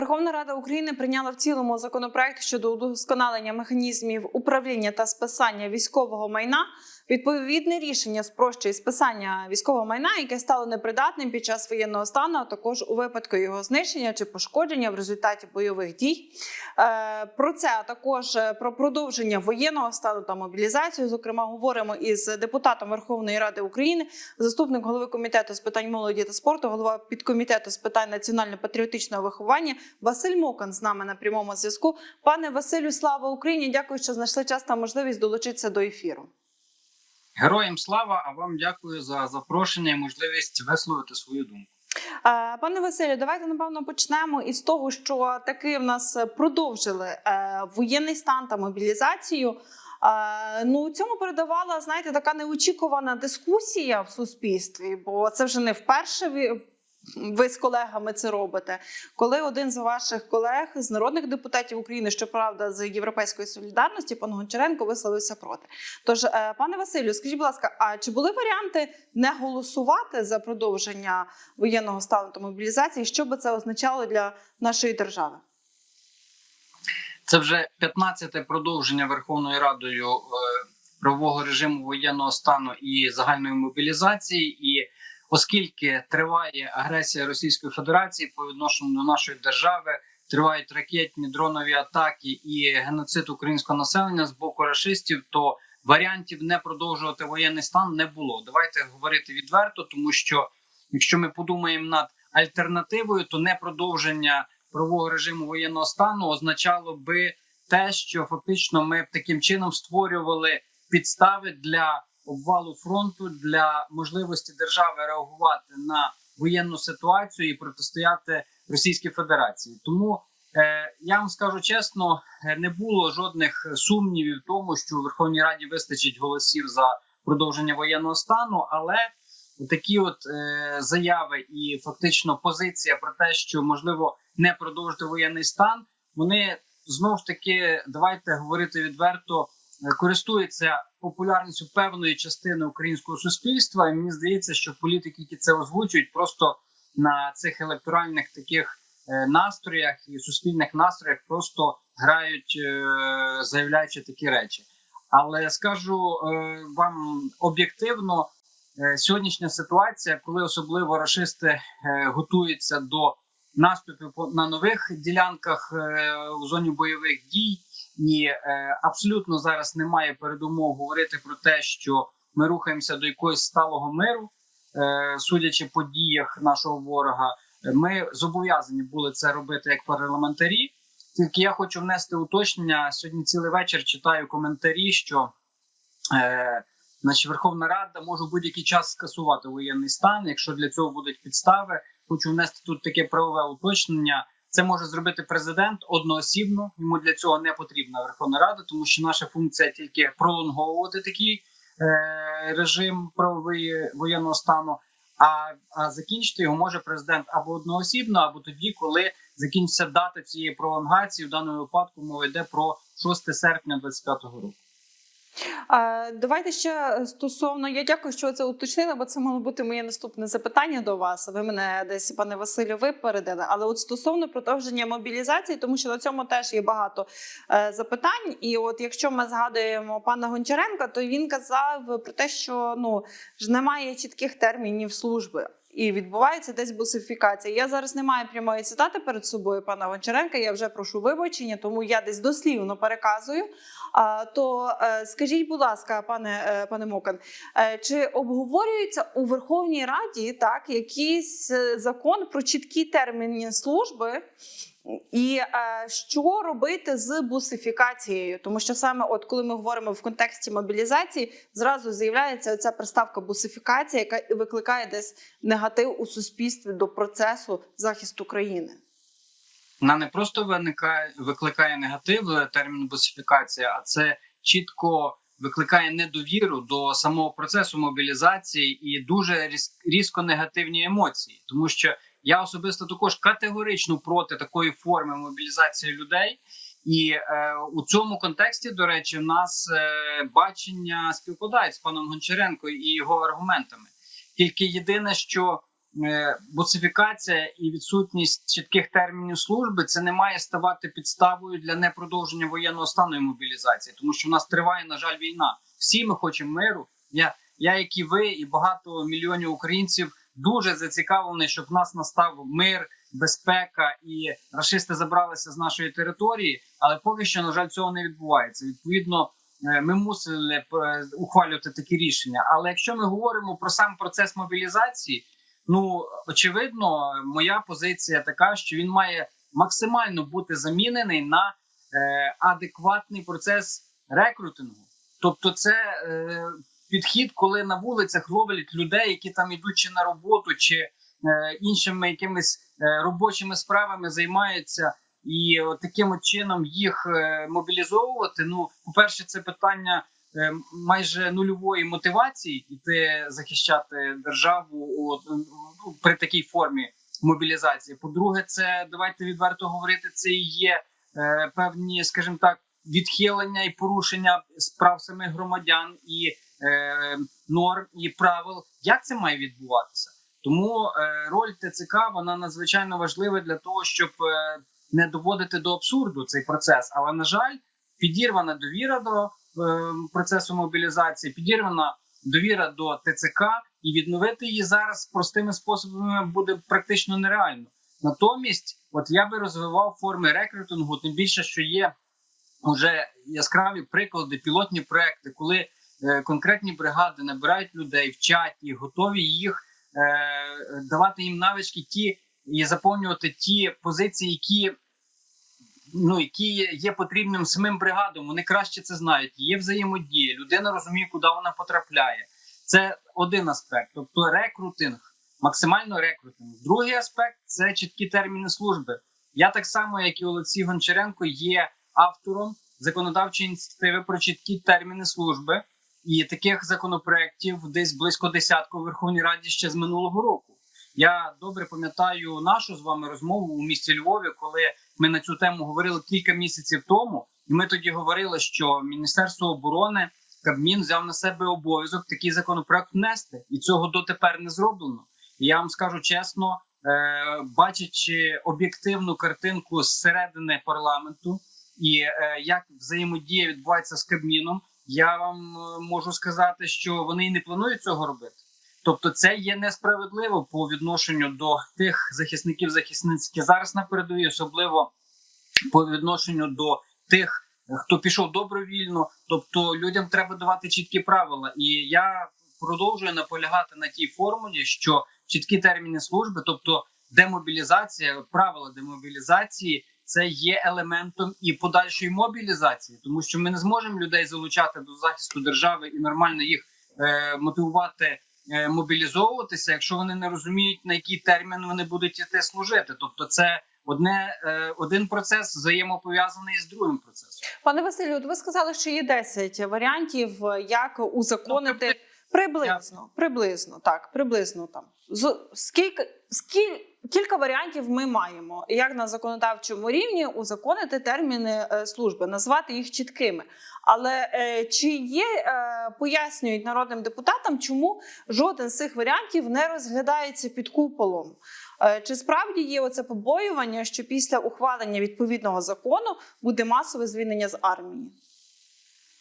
Верховна Рада України прийняла в цілому законопроект щодо удосконалення механізмів управління та списання військового майна. Відповідне рішення спрощує списання військового майна, яке стало непридатним під час воєнного стану, а також у випадку його знищення чи пошкодження в результаті бойових дій. Е, Про це а також е, про продовження воєнного стану та мобілізацію. Зокрема, говоримо із депутатом Верховної Ради України, заступник голови комітету з питань молоді та спорту, голова підкомітету з питань національно-патріотичного виховання Василь Мокан з нами на прямому зв'язку. Пане Василю, слава Україні! Дякую, що знайшли час та можливість долучитися до ефіру. Героям слава! А вам дякую за запрошення і можливість висловити свою думку. Пане Василю, давайте напевно почнемо із того, що таки в нас продовжили е, воєнний стан та мобілізацію. Ну цьому передавала знаєте така неочікувана дискусія в суспільстві, бо це вже не вперше ви, з колегами це робите. Коли один з ваших колег з народних депутатів України, щоправда, з Європейської солідарності, пан Гончаренко, висловився проти. Тож, е, пане Василю, скажіть, будь ласка, а чи були варіанти не голосувати за продовження воєнного стану та мобілізації? Що би це означало для нашої держави? Це вже 15-те продовження Верховною Радою е, правового режиму воєнного стану і загальної мобілізації. І оскільки триває агресія Російської Федерації по відношенню до нашої держави, тривають ракетні дронові атаки і геноцид українського населення з боку рашистів, то варіантів не продовжувати воєнний стан не було. Давайте говорити відверто, тому що якщо ми подумаємо над альтернативою, то не продовження правового режиму воєнного стану означало би те, що фактично ми таким чином створювали підстави для обвалу фронту для можливості держави реагувати на воєнну ситуацію і протистояти Російській Федерації. Тому е, я вам скажу чесно, е, не було жодних сумнівів в тому, що у Верховній Раді вистачить голосів за продовження воєнного стану, але такі от е, заяви і фактично позиція про те, що можливо не продовжити воєнний стан, вони знов ж таки давайте говорити відверто, е, користуються популярністю певної частини українського суспільства. І мені здається, що політики, які це озвучують, просто на цих електоральних таких е, настроях і суспільних настроях просто грають, е, заявляючи такі речі. Але скажу вам об'єктивно, сьогоднішня ситуація, коли особливо рашисти готуються до наступів на нових ділянках у зоні бойових дій, і е, абсолютно зараз немає передумов говорити про те, що ми рухаємося до якогось сталого миру, е, судячи по діях нашого ворога. Ми зобов'язані були це робити як парламентарі. Тільки я хочу внести уточнення. Сьогодні цілий вечір читаю коментарі, що е, значить, Верховна Рада може будь-який час скасувати воєнний стан, якщо для цього будуть підстави. Хочу внести тут таке правове уточнення. Це може зробити президент одноосібно. Йому для цього не потрібна Верховна Рада, тому що наша функція тільки пролонговувати такий е, режим правовий воєнного стану. А, а закінчити його може президент або одноосібно, або тоді, коли закінчиться дата цієї пролонгації. В даному випадку мова йде про 6 серпня 2025 року. Давайте ще стосовно. Я дякую, що ви це уточнили, бо це мало бути моє наступне запитання до вас. Ви мене десь, пане Василю, випередили. Але от стосовно продовження мобілізації, тому що на цьому теж є багато е, запитань. І от якщо ми згадуємо пана Гончаренка, то він казав про те, що ну ж немає чітких термінів служби. І відбувається десь бусифікація. Я зараз не маю прямої цитати перед собою пана Гончаренка. Я вже прошу вибачення, тому я десь дослівно переказую. А, то е, скажіть, будь ласка, пане е, пане Мокан, е, чи обговорюється у Верховній Раді так якийсь закон про чіткі терміни служби? І е, що робити з бусифікацією? Тому що саме, от коли ми говоримо в контексті мобілізації, зразу з'являється ця приставка бусифікація, яка викликає десь негатив у суспільстві до процесу захисту країни. Вона не просто виникає, викликає негатив е, термін босифікація, а це чітко викликає недовіру до самого процесу мобілізації і дуже різ- різко негативні емоції, тому що я особисто також категорично проти такої форми мобілізації людей. І е, у цьому контексті, до речі, в нас е, бачення співпадають з паном Гончаренко і його аргументами. Тільки єдине, що е, буцифікація і відсутність чітких термінів служби це не має ставати підставою для непродовження воєнного стану і мобілізації, тому що в нас триває, на жаль, війна. Всі ми хочемо миру. Я, я як і ви, і багато мільйонів українців дуже зацікавлені, щоб в нас настав мир, безпека і рашисти забралися з нашої території. Але поки що, на жаль, цього не відбувається. Відповідно, е, ми мусили е, ухвалювати такі рішення. Але якщо ми говоримо про сам процес мобілізації, ну очевидно, моя позиція така, що він має максимально бути замінений на е, адекватний процес рекрутингу. Тобто, це підхід, коли на вулицях ловлять людей, які там ідуть чи на роботу, чи е, іншими якимись е, робочими справами займаються, і от таким от чином їх е, мобілізовувати. Ну, по-перше, це питання е, майже нульової мотивації іти захищати державу от, ну, при такій формі мобілізації. По-друге, це давайте відверто говорити. Це і є е, певні, скажімо так, відхилення і порушення справ самих громадян і е, норм і правил. Як це має відбуватися? Тому е, роль ТЦК вона надзвичайно важлива для того, щоб е, не доводити до абсурду цей процес. Але на жаль, підірвана довіра до е, процесу мобілізації, підірвана довіра до ТЦК, і відновити її зараз простими способами буде практично нереально. Натомість, от я би розвивав форми рекрутингу, тим більше, що є вже яскраві приклади, пілотні проекти, коли конкретні бригади набирають людей, вчать їх, готові їх е, давати їм навички, ті і заповнювати ті позиції, які ну які є потрібним самим бригадам. Вони краще це знають. Є взаємодія, людина розуміє, куди вона потрапляє. Це один аспект, тобто рекрутинг, максимально рекрутинг. Другий аспект це чіткі терміни служби. Я так само, як і Олексій Гончаренко, є автором законодавчої ініціативи про чіткі терміни служби, і таких законопроєктів десь близько десятку в Верховній Раді ще з минулого року. Я добре пам'ятаю нашу з вами розмову у місті Львові, коли ми на цю тему говорили кілька місяців тому, і ми тоді говорили, що Міністерство оборони Кабмін взяв на себе обов'язок такий законопроект внести, і цього дотепер не зроблено. І я вам скажу чесно, е, бачачи об'єктивну картинку зсередини парламенту і е, як взаємодія відбувається з Кабміном, я вам е, можу сказати, що вони не планують цього робити. Тобто, це є несправедливо по відношенню до тих захисників захисниць, які зараз на передовій, особливо по відношенню до тих, хто пішов добровільно. Тобто людям треба давати чіткі правила. І я продовжую наполягати на тій формулі, що чіткі терміни служби, тобто демобілізація, правила демобілізації, це є елементом і подальшої мобілізації, тому що ми не зможемо людей залучати до захисту держави і нормально їх е, мотивувати. е, Мобілізовуватися, якщо вони не розуміють на який термін вони будуть іти служити, тобто це одне е, один процес взаємопов'язаний з другим процесом. Пане Василю, ви сказали, що є 10 варіантів, як узаконити Ну, приблизно, приблизно так, приблизно там. З скільки скіль, кілька варіантів ми маємо, як на законодавчому рівні узаконити терміни е, служби, назвати їх чіткими. Але е, чи є е, пояснюють народним депутатам, чому жоден з цих варіантів не розглядається під куполом? Е, Чи справді є оце побоювання, що після ухвалення відповідного закону буде масове звільнення з армії?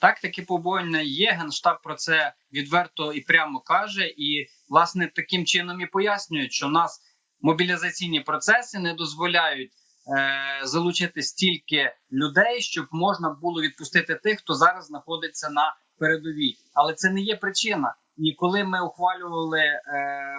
Так, такі побоювання є. Генштаб про це відверто і прямо каже, і власне таким чином і пояснюють, що в нас мобілізаційні процеси не дозволяють е, залучити стільки людей, щоб можна було відпустити тих, хто зараз знаходиться на передовій. Але це не є причина. І коли ми ухвалювали е,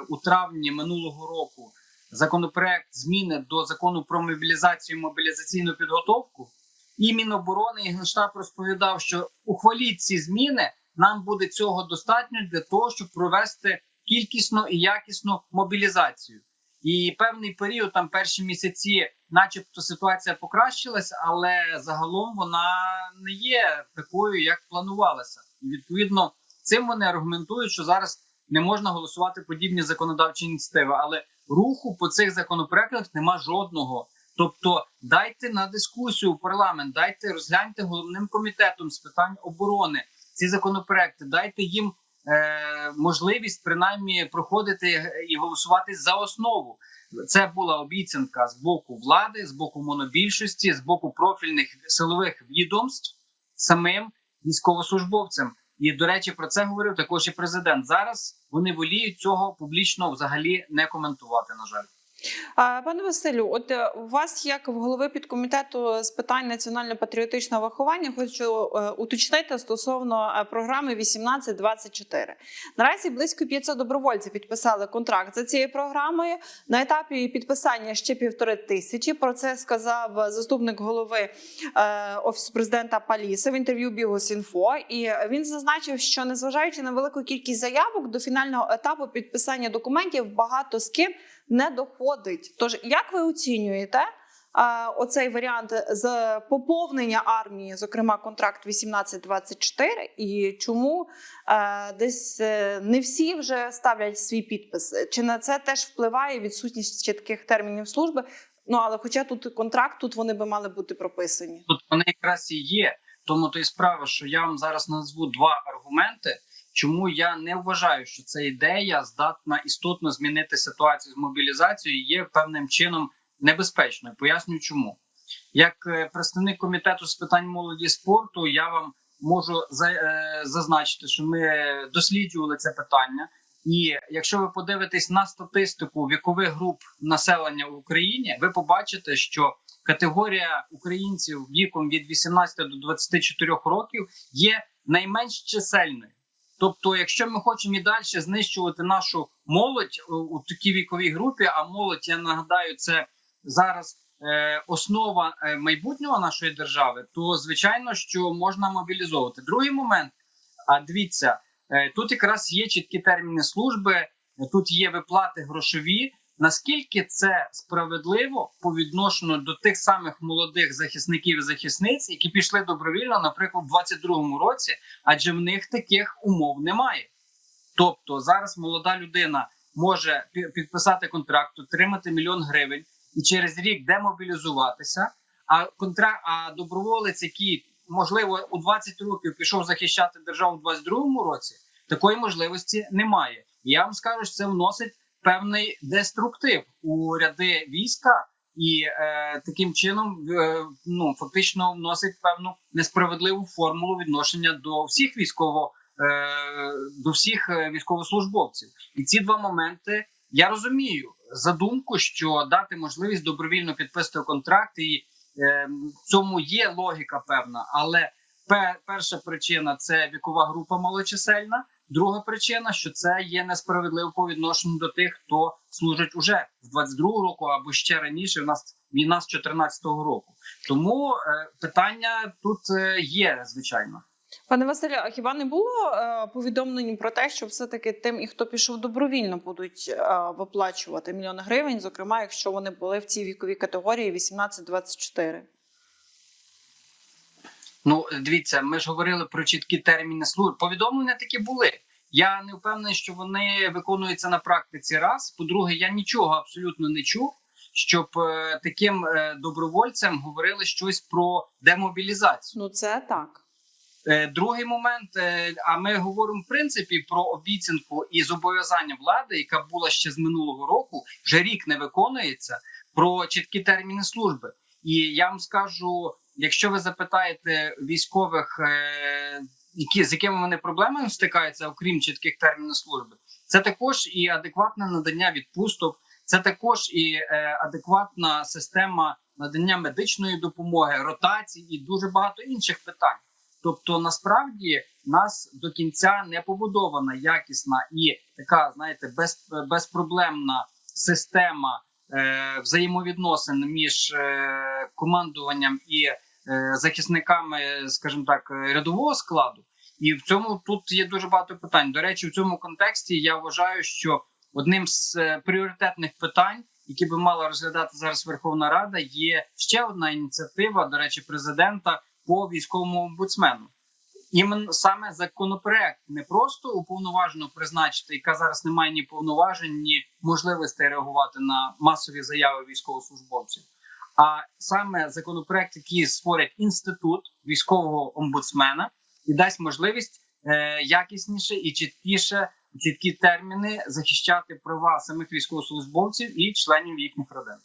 у травні минулого року законопроект зміни до закону про мобілізацію і мобілізаційну підготовку. І Міноборони і Генштаб розповідав, що ухваліть ці зміни. Нам буде цього достатньо для того, щоб провести кількісну і якісну мобілізацію. І певний період, там перші місяці, начебто, ситуація покращилась, але загалом вона не є такою, як планувалося. І відповідно цим вони аргументують, що зараз не можна голосувати подібні законодавчі ініціативи, але руху по цих законопроектах нема жодного. Тобто дайте на дискусію в парламент, дайте розгляньте головним комітетом з питань оборони ці законопроекти, дайте їм е, можливість принаймні проходити і голосувати за основу. Це була обіцянка з боку влади, з боку монобільшості, з боку профільних силових відомств самим військовослужбовцям. І до речі, про це говорив також і президент. Зараз вони воліють цього публічно взагалі не коментувати. На жаль. Пане Василю, от е, у вас, як в голови підкомітету з питань національно-патріотичного виховання, хочу е, уточнити стосовно е, програми 1824. Наразі близько 500 добровольців підписали контракт за цією програмою. На етапі підписання ще півтори тисячі. Про це сказав заступник голови офісу президента Паліса в інтерв'ю Бігос.Інфо. І він зазначив, що незважаючи на велику кількість заявок до фінального етапу підписання документів, багато з ким не доходить. Тож, як ви оцінюєте оцей варіант з поповнення армії, зокрема контракт 1824, і чому а, десь е, не всі вже ставлять свій підпис? Чи на це теж впливає відсутність чітких термінів служби? Ну але хоча тут контракт, тут вони би мали бути прописані. Тут вони якраз і є. Тому то і справа, що я вам зараз назву два аргументи. Чому я не вважаю, що ця ідея здатна істотно змінити ситуацію з мобілізацією, є певним чином небезпечною. Поясню, чому як е, представник комітету з питань молоді і спорту, я вам можу е, зазначити, що ми досліджували це питання. І якщо ви подивитесь на статистику вікових груп населення в Україні, ви побачите, що категорія українців віком від 18 до 24 років є найменш чисельною. Тобто, якщо ми хочемо і далі знищувати нашу молодь у такій віковій групі, а молодь, я нагадаю, це зараз е, основа е, майбутнього нашої держави, то звичайно, що можна мобілізовувати. Другий момент, а дивіться, е, тут якраз є чіткі терміни служби, тут є виплати грошові. Наскільки це справедливо по відношенню до тих самих молодих захисників і захисниць, які пішли добровільно, наприклад, в 22-му році, адже в них таких умов немає. Тобто зараз молода людина може підписати контракт, отримати мільйон гривень і через рік демобілізуватися. А контракт, а доброволець, який можливо у 20 років пішов захищати державу в 22-му році, такої можливості немає. Я вам скажу, що це вносить певний деструктив у ряди війська. І е, таким чином е, ну фактично вносить певну несправедливу формулу відношення до всіх військово е, до всіх е, військовослужбовців. І ці два моменти я розумію задумку, що дати можливість добровільно підписати контракт, і е, в цьому є логіка певна. Але перша причина це вікова група малочисельна. Друга причина, що це є несправедливо по відношенню до тих, хто служить уже з 22 року або ще раніше. У нас війна з 14-го року. Тому е, питання тут е, є звичайно. Пане Василю, а хіба не було е, повідомлень про те, що все-таки тим, і хто пішов добровільно, будуть е, виплачувати мільйони гривень, зокрема, якщо вони були в цій віковій категорії 18-24? Ну, дивіться, ми ж говорили про чіткі терміни служби. Повідомлення такі були. Я не впевнений, що вони виконуються на практиці. Раз по-друге, я нічого абсолютно не чув, щоб е, таким е, добровольцям говорили щось про демобілізацію. Ну це так. Е, Другий момент, е, а ми говоримо в принципі про обіцянку і зобов'язання влади, яка була ще з минулого року, вже рік не виконується про чіткі терміни служби. І я вам скажу, якщо ви запитаєте військових, е, які з якими вони проблемами стикаються, окрім чітких термінів служби, це також і адекватне надання відпусток, це також і е, адекватна система надання медичної допомоги, ротації і дуже багато інших питань. Тобто, насправді нас до кінця не побудована якісна і така, знаєте, без, безпроблемна система е, взаємовідносин між е, командуванням і захисниками, скажімо так, е, рядового складу. І в цьому тут є дуже багато питань. До речі, в цьому контексті я вважаю, що одним з е, пріоритетних питань, які би мала розглядати зараз Верховна Рада, є ще одна ініціатива, до речі, президента по військовому омбудсмену. Іменно саме законопроект не просто уповноважено призначити, яка зараз не має ні повноважень, ні можливостей реагувати на масові заяви військовослужбовців. А саме законопроект, який створить інститут військового омбудсмена і дасть можливість е, якісніше і чіткіше, чіткі терміни захищати права самих військовослужбовців і членів їхніх родин.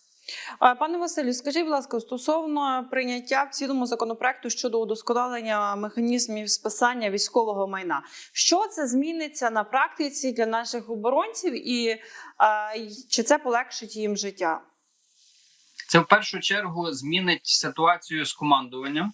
Пане Василю, скажіть, будь ласка, стосовно прийняття в цілому законопроекту щодо удосконалення механізмів списання військового майна, що це зміниться на практиці для наших оборонців, і й- чи це полегшить їм життя? Це в першу чергу змінить ситуацію з командуванням,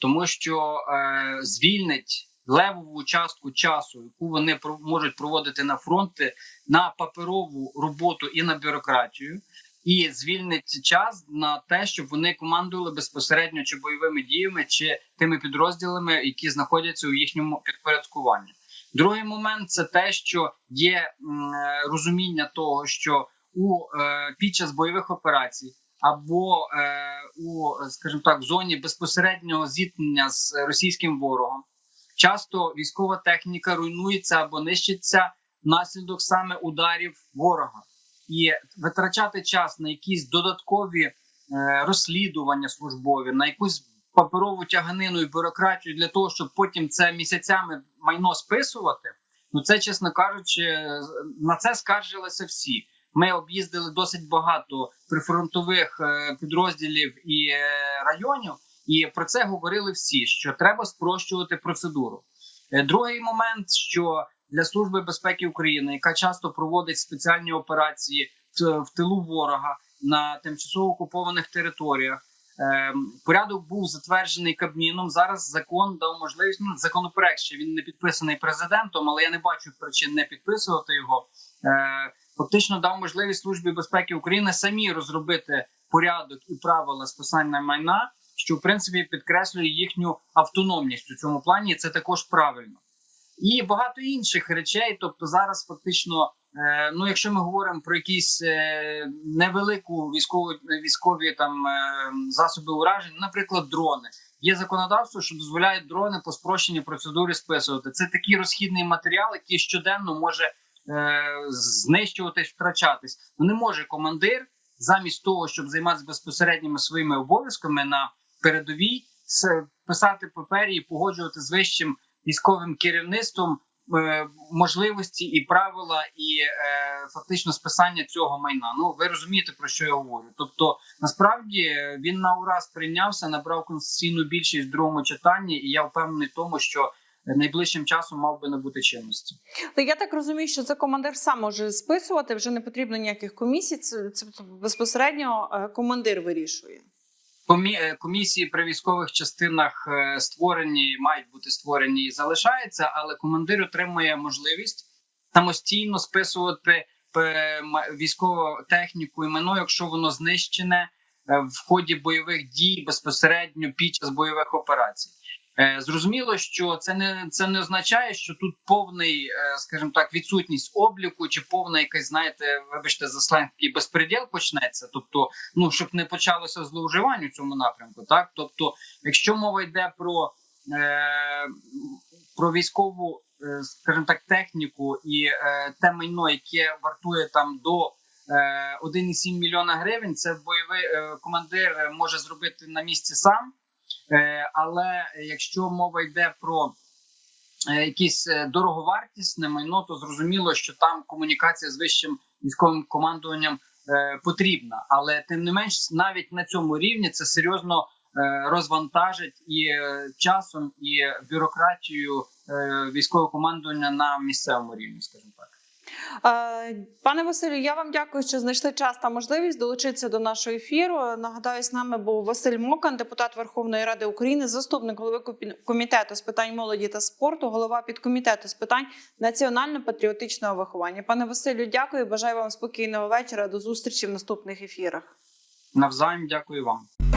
тому що е, звільнить левову частку часу, яку вони можуть проводити на фронти на паперову роботу і на бюрократію, і звільнить час на те, щоб вони командували безпосередньо чи бойовими діями, чи тими підрозділами, які знаходяться у їхньому підпорядкуванні. Другий момент це те, що є м, е, розуміння того, що у е, під час бойових операцій або е, у, скажімо так, зоні безпосереднього зіткнення з російським ворогом. Часто військова техніка руйнується або нищиться внаслідок саме ударів ворога, і витрачати час на якісь додаткові е, розслідування службові, на якусь паперову тяганину і бюрократію для того, щоб потім це місяцями майно списувати. Ну це, чесно кажучи, на це скаржилися всі. Ми об'їздили досить багато прифронтових е, підрозділів і е, районів, і про це говорили всі: що треба спрощувати процедуру. Е, Другий момент, що для служби безпеки України, яка часто проводить спеціальні операції в, тилу ворога на тимчасово окупованих територіях. Порядок був затверджений Кабміном. Зараз закон дав можливість. Ну, законопроект ще він не підписаний президентом, але я не бачу причин не підписувати його. Фактично дав можливість службі безпеки України самі розробити порядок і правила списання майна, що в принципі підкреслює їхню автономність у цьому плані. Це також правильно. І багато інших речей. Тобто, зараз фактично, е, ну якщо ми говоримо про якісь е, невелику військову військові там е, засоби уражень, наприклад, дрони. Є законодавство, що дозволяє дрони по спрощеній процедурі списувати. Це такий розхідний матеріал, який щоденно може знищуватись, втрачатись. Ну не може командир замість того, щоб займатися безпосередніми своїми обов'язками на передовій, писати папері і погоджувати з вищим військовим керівництвом е, можливості і правила, і е, фактично списання цього майна. Ну ви розумієте про що я говорю. Тобто, насправді е, він на ураз прийнявся, набрав конституційну більшість в другому читанні, і я впевнений в тому, що найближчим часом мав би набути чинності. Та я так розумію, що це командир сам може списувати, вже не потрібно ніяких комісій. Це, це безпосередньо е, командир вирішує. Е, комісії при військових частинах е, створені, мають бути створені і залишаються, але командир отримує можливість самостійно списувати військову техніку і майно, якщо воно знищене в ході бойових дій безпосередньо під час бойових операцій. Е, Зрозуміло, що це не це не означає, що тут повний, е, скажімо так, відсутність обліку чи повна якась, знаєте, вибачте, за сленг, такий безпреділ почнеться. Тобто, ну щоб не почалося зловживань у цьому напрямку. Так, тобто, якщо мова йде про, е, про військову, е, скажімо так, техніку і е, те майно, яке вартує там до е, 1,7 мільйона гривень, це бойовий командир може зробити на місці сам. Е, але якщо мова йде про е, якісь е, дороговартісне майно, то зрозуміло, що там комунікація з вищим військовим командуванням потрібна. Але тим не менш, навіть на цьому рівні це серйозно розвантажить і часом, і бюрократію військового командування на місцевому рівні, скажімо так. Е, Пане Василю, я вам дякую, що знайшли час та можливість долучитися до нашого ефіру. Нагадаю, з нами був Василь Мокан, депутат Верховної Ради України, заступник голови комітету з питань молоді та спорту, голова підкомітету з питань національно-патріотичного виховання. Пане Василю, дякую. Бажаю вам спокійного вечора. До зустрічі в наступних ефірах. Навзаєм дякую вам.